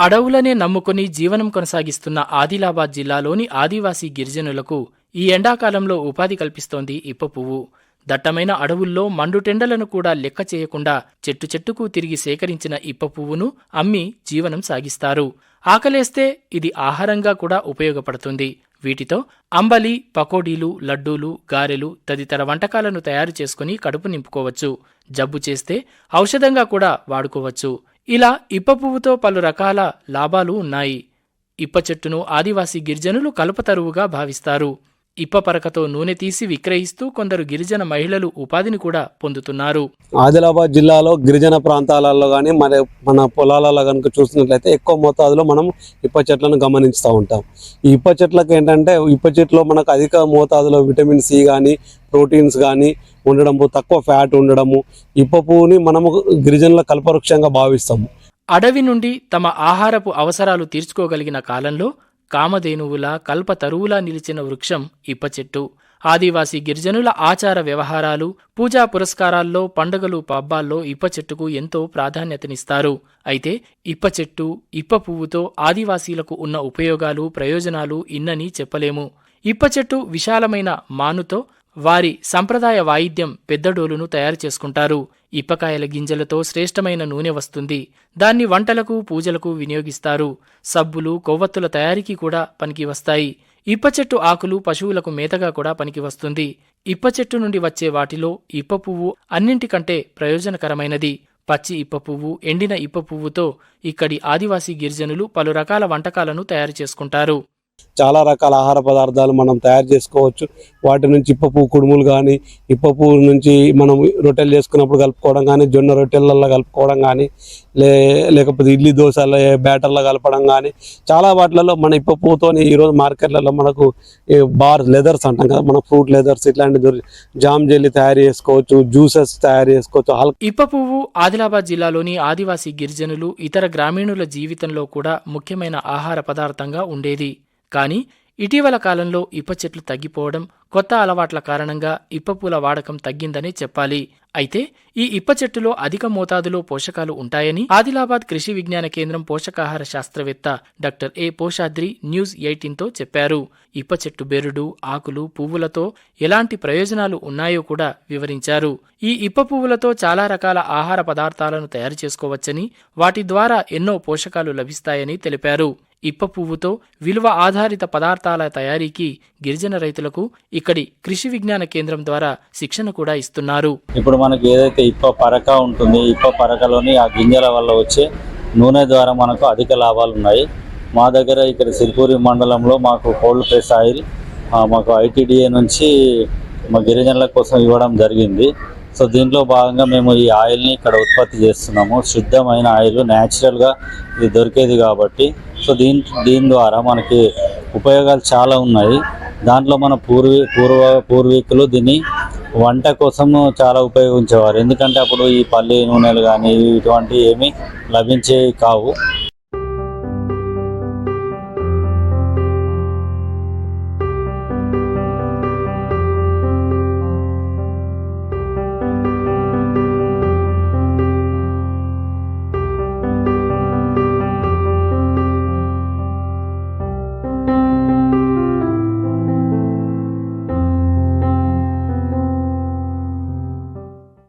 అడవులనే నమ్ముకుని జీవనం కొనసాగిస్తున్న ఆదిలాబాద్ జిల్లాలోని ఆదివాసీ గిరిజనులకు ఈ ఎండాకాలంలో ఉపాధి కల్పిస్తోంది ఇప్ప పువ్వు. దట్టమైన అడవుల్లో మండుటెండలను కూడా లెక్క చేయకుండా చెట్టు చెట్టుకు తిరిగి సేకరించిన ఇప్ప పువ్వును అమ్మి జీవనం సాగిస్తారు. ఆకలేస్తే ఇది ఆహారంగా కూడా ఉపయోగపడుతుంది. వీటితో అంబలి పకోడీలు లడ్డూలు గారెలు తదితర వంటకాలను తయారు చేసుకుని కడుపు నింపుకోవచ్చు. జబ్బు చేస్తే ఔషధంగా కూడా వాడుకోవచ్చు. ఇలా ఇప్ప పువ్వుతో పలు రకాల లాభాలు ఉన్నాయి. ఇప్ప చెట్టును ఆదివాసీ గిరిజనులు కలుపతరువుగా భావిస్తారు. ఇప్ప పరకతో నూనె తీసి విక్రయిస్తూ కొందరు గిరిజన మహిళలు ఉపాధిని కూడా పొందుతున్నారు. ఆదిలాబాద్ జిల్లాలో గిరిజన ప్రాంతాలలో కానీ మరి మన పొలాలలో కనుక చూసినట్లయితే ఎక్కువ మోతాదులో మనం ఇప్ప చెట్లను గమనిస్తూ ఉంటాం. ఈ ఇప్ప చెట్లకు ఏంటంటే ఇప్ప చెట్లో మనకు అధిక మోతాదులో విటమిన్ సి కానీ ప్రోటీన్స్ కానీ ఉండడము తక్కువ ఫ్యాట్ ఉండడము ఇప్ప పువ్వుని మనము గిరిజనుల కల్పవృక్షంగా భావిస్తాము. అడవి నుండి తమ ఆహారపు అవసరాలు తీర్చుకోగలిగిన కాలంలో కామధేనువులా కల్పతరువులా నిలిచిన వృక్షం ఇప్పచెట్టు ఆదివాసి ఆదివాసీ గిరిజనుల ఆచార వ్యవహారాలు పూజా పురస్కారాల్లో పండుగలు పబ్బాల్లో ఇప్ప చెట్టుకు ఎంతో ప్రాధాన్యతనిస్తారు. అయితే ఇప్ప చెట్టు ఇప్ప పువ్వుతో ఆదివాసీలకు ఉన్న ఉపయోగాలు ప్రయోజనాలు ఇన్నని చెప్పలేము. ఇప్ప చెట్టు విశాలమైన మానుతో వారి సంప్రదాయ వాయిద్యం పెద్దడోలును తయారు చేసుకుంటారు. ఇప్పకాయల గింజలతో శ్రేష్టమైన నూనె వస్తుంది. దాన్ని వంటలకు పూజలకు వినియోగిస్తారు. సబ్బులు కొవ్వొత్తుల తయారీకి కూడా పనికి వస్తాయి. ఇప్పచెట్టు ఆకులు పశువులకు మేతగా కూడా పనికి వస్తుంది. ఇప్పచెట్టు నుండి వచ్చే వాటిలో ఇప్ప పువ్వు అన్నింటికంటే ప్రయోజనకరమైనది. పచ్చి ఇప్ప పువ్వు ఎండిన ఇప్ప పువ్వుతో ఇక్కడి ఆదివాసీ గిరిజనులు పలు రకాల వంటకాలను తయారు చేసుకుంటారు. చాలా రకాల ఆహార పదార్థాలు మనం తయారు చేసుకోవచ్చు. వాటి నుంచి ఇప్పపు కుడుములు కానీ ఇప్పపు నుంచి మనం రొట్టెలు చేసుకున్నప్పుడు కలుపుకోవడం కానీ జొన్న రొట్టెలలో కలుపుకోవడం కానీ లే లేకపోతే ఇడ్లీ దోశల బ్యాటర్లో కలపడం కానీ చాలా వాటిలలో మన ఇప్పపుతో ఈరోజు మార్కెట్లలో మనకు బార్ లెదర్స్ అంటాం కదా మన ఫ్రూట్ లెదర్స్ ఇట్లాంటి జామ్ జెల్లీ తయారు చేసుకోవచ్చు జ్యూసెస్ తయారు చేసుకోవచ్చు హల్ ఇప్ప పువ్వు ఆదిలాబాద్ జిల్లాలోని ఆదివాసీ గిరిజనులు ఇతర గ్రామీణుల జీవితంలో కూడా ముఖ్యమైన ఆహార పదార్థంగా ఉండేది. కానీ ఇటీవల కాలంలో ఇప్ప చెట్లు తగ్గిపోవడం కొత్త అలవాట్ల కారణంగా ఇప్పపూల వాడకం తగ్గిందనే చెప్పాలి. అయితే ఈ ఇప్ప చెట్టులో అధిక మోతాదులో పోషకాలు ఉంటాయని ఆదిలాబాద్ కృషి విజ్ఞాన కేంద్రం పోషకాహార శాస్త్రవేత్త డాక్టర్ ఏ పోషాద్రి న్యూస్ ఎయిటీన్తో చెప్పారు. ఇప్ప చెట్టు బెరుడు ఆకులు పువ్వులతో ఎలాంటి ప్రయోజనాలు ఉన్నాయో కూడా వివరించారు. ఈ ఇప్ప పువ్వులతో చాలా రకాల ఆహార పదార్థాలను తయారు చేసుకోవచ్చని వాటి ద్వారా ఎన్నో పోషకాలు లభిస్తాయని తెలిపారు. ఇప్ప పువ్వుతో విలువ ఆధారిత పదార్థాల తయారీకి గిరిజన రైతులకు ఇక్కడి కృషి విజ్ఞాన కేంద్రం ద్వారా శిక్షణ కూడా ఇస్తున్నారు. ఇప్పుడు మనకి ఏదైతే ఇప్ప పరక ఉంటుంది ఇప్ప పరకలోని ఆ గింజల వల్ల వచ్చే నూనె ద్వారా మనకు అధిక లాభాలు ఉన్నాయి. మా దగ్గర ఇక్కడ సిరిపూరి మండలంలో మాకు కోల్డ్ ప్రెస్ ఆయిల్ మాకు ఐటీడీఏ నుంచి మా గిరిజనుల కోసం ఇవ్వడం జరిగింది. సో దీంట్లో భాగంగా మేము ఈ ఆయిల్ని ఇక్కడ ఉత్పత్తి చేస్తున్నాము. శుద్ధమైన ఆయిల్ న్యాచురల్గా ఇది దొరికేది కాబట్టి సో దీని దీని ద్వారా మనకి ఉపయోగాలు చాలా ఉన్నాయి. దాంట్లో మన పూర్వీ పూర్వ పూర్వీకులు దీన్ని వంట కోసము చాలా ఉపయోగించేవారు. ఎందుకంటే అప్పుడు ఈ పల్లి నూనెలు కానీ ఇటువంటి ఏమీ లభించేవి కావు.